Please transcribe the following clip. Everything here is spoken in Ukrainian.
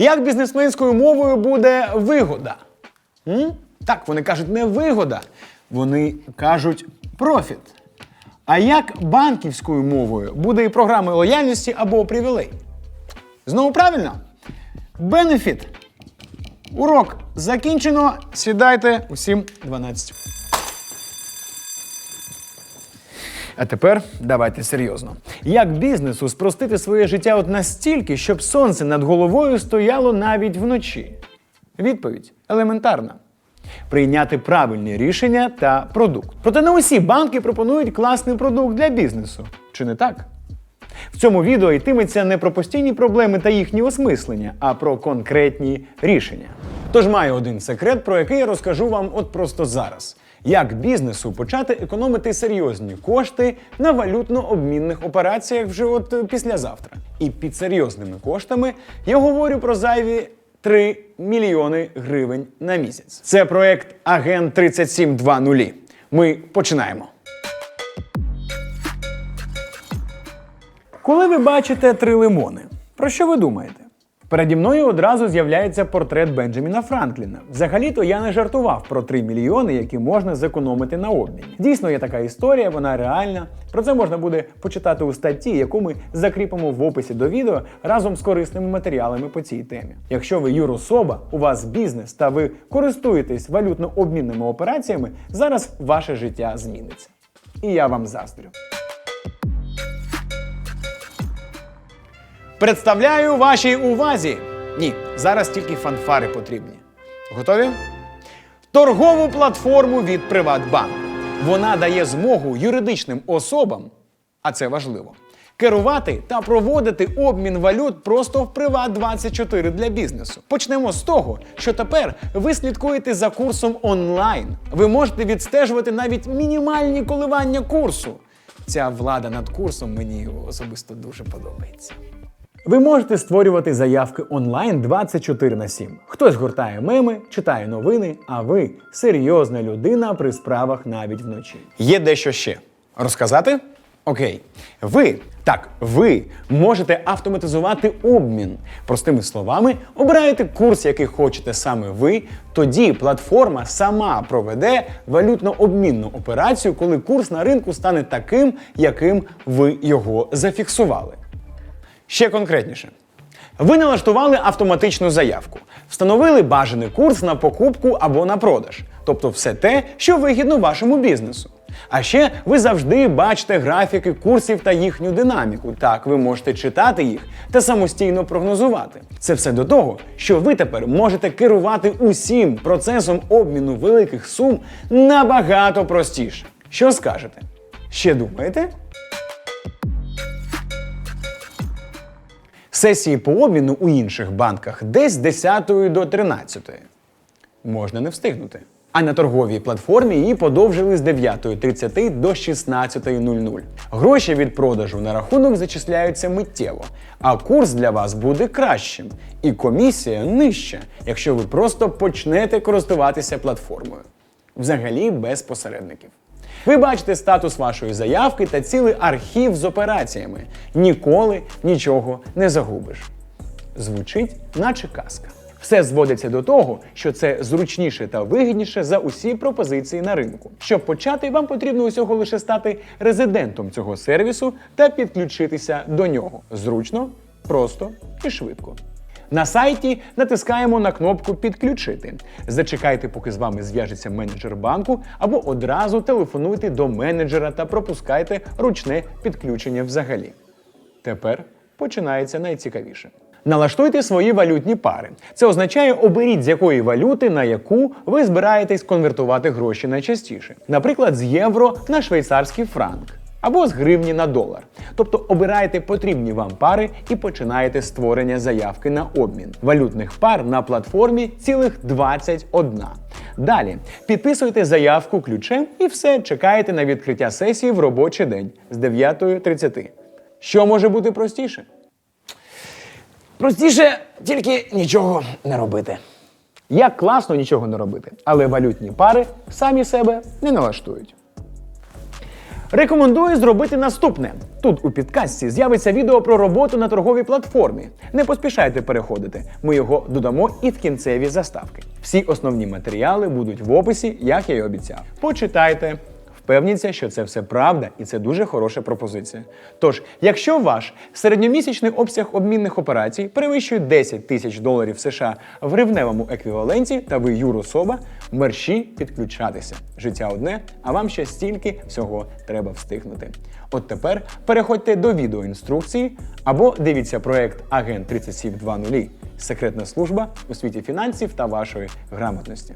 Як бізнесменською мовою буде вигода? М? Так, вони кажуть не вигода, вони кажуть профіт. А як банківською мовою буде і програми лояльності або привілей? Знову правильно? Бенефіт. Урок закінчено. Сідайте усім 12. А тепер давайте серйозно. Як бізнесу спростити своє життя от настільки, щоб сонце над головою стояло навіть вночі? Відповідь елементарна. Прийняти правильні рішення та продукт. Проте не усі банки пропонують класний продукт для бізнесу. Чи не так? В цьому відео йтиметься не про постійні проблеми та їхні осмислення, а про конкретні рішення. Тож маю один секрет, про який я розкажу вам от просто зараз. Як бізнесу почати економити серйозні кошти на валютно-обмінних операціях вже от е, післязавтра. І під серйозними коштами я говорю про зайві 3 мільйони гривень на місяць. Це проект Агент 3720. Ми починаємо. Коли ви бачите три лимони, про що ви думаєте? Переді мною одразу з'являється портрет Бенджаміна Франкліна. Взагалі-то я не жартував про 3 мільйони, які можна зекономити на обміні. Дійсно, є така історія, вона реальна. Про це можна буде почитати у статті, яку ми закріпимо в описі до відео разом з корисними матеріалами по цій темі. Якщо ви юрособа, у вас бізнес та ви користуєтесь валютно-обмінними операціями, зараз ваше життя зміниться. І я вам заздрю. Представляю вашій увазі. Ні, зараз тільки фанфари потрібні. Готові? Торгову платформу від Приватбанку. Вона дає змогу юридичним особам, а це важливо, керувати та проводити обмін валют просто в Приват24 для бізнесу. Почнемо з того, що тепер ви слідкуєте за курсом онлайн. Ви можете відстежувати навіть мінімальні коливання курсу. Ця влада над курсом мені особисто дуже подобається. Ви можете створювати заявки онлайн 24 на 7. Хтось гортає меми, читає новини, а ви серйозна людина при справах навіть вночі. Є дещо ще. Розказати? Окей. Ви, так, ви можете автоматизувати обмін. Простими словами, обираєте курс, який хочете саме ви. Тоді платформа сама проведе валютно-обмінну операцію, коли курс на ринку стане таким, яким ви його зафіксували. Ще конкретніше. Ви налаштували автоматичну заявку, встановили бажаний курс на покупку або на продаж, тобто все те, що вигідно вашому бізнесу. А ще ви завжди бачите графіки курсів та їхню динаміку. Так, ви можете читати їх та самостійно прогнозувати. Це все до того, що ви тепер можете керувати усім процесом обміну великих сум набагато простіше. Що скажете? Ще думаєте? Сесії по обміну у інших банках десь з 10 до 13. Можна не встигнути. А на торговій платформі її подовжили з 9.30 до 16.00. Гроші від продажу на рахунок зачисляються миттєво, а курс для вас буде кращим. І комісія нижча, якщо ви просто почнете користуватися платформою. Взагалі без посередників. Ви бачите статус вашої заявки та цілий архів з операціями. Ніколи нічого не загубиш. Звучить, наче казка. Все зводиться до того, що це зручніше та вигідніше за усі пропозиції на ринку. Щоб почати, вам потрібно усього лише стати резидентом цього сервісу та підключитися до нього. Зручно, просто і швидко. На сайті натискаємо на кнопку Підключити. Зачекайте, поки з вами зв'яжеться менеджер банку, або одразу телефонуйте до менеджера та пропускайте ручне підключення взагалі. Тепер починається найцікавіше. Налаштуйте свої валютні пари. Це означає, оберіть з якої валюти на яку ви збираєтесь конвертувати гроші найчастіше. Наприклад, з євро на швейцарський франк або з гривні на долар. Тобто обираєте потрібні вам пари і починаєте створення заявки на обмін. Валютних пар на платформі цілих 21. Далі підписуєте заявку ключем і все чекаєте на відкриття сесії в робочий день з 9.30. Що може бути простіше? Простіше тільки нічого не робити. Як класно нічого не робити, але валютні пари самі себе не налаштують. Рекомендую зробити наступне. Тут у підкасті з'явиться відео про роботу на торговій платформі. Не поспішайте переходити. Ми його додамо і в кінцеві заставки. Всі основні матеріали будуть в описі, як я й обіцяв. Почитайте. Впевніться, що це все правда, і це дуже хороша пропозиція. Тож, якщо ваш середньомісячний обсяг обмінних операцій перевищує 10 тисяч доларів США в гривневому еквіваленті, та ви юрособа, мерші підключатися. Життя одне, а вам ще стільки всього треба встигнути. От тепер переходьте до відеоінструкції або дивіться проект Агент 3720 Секретна служба у світі фінансів та вашої грамотності.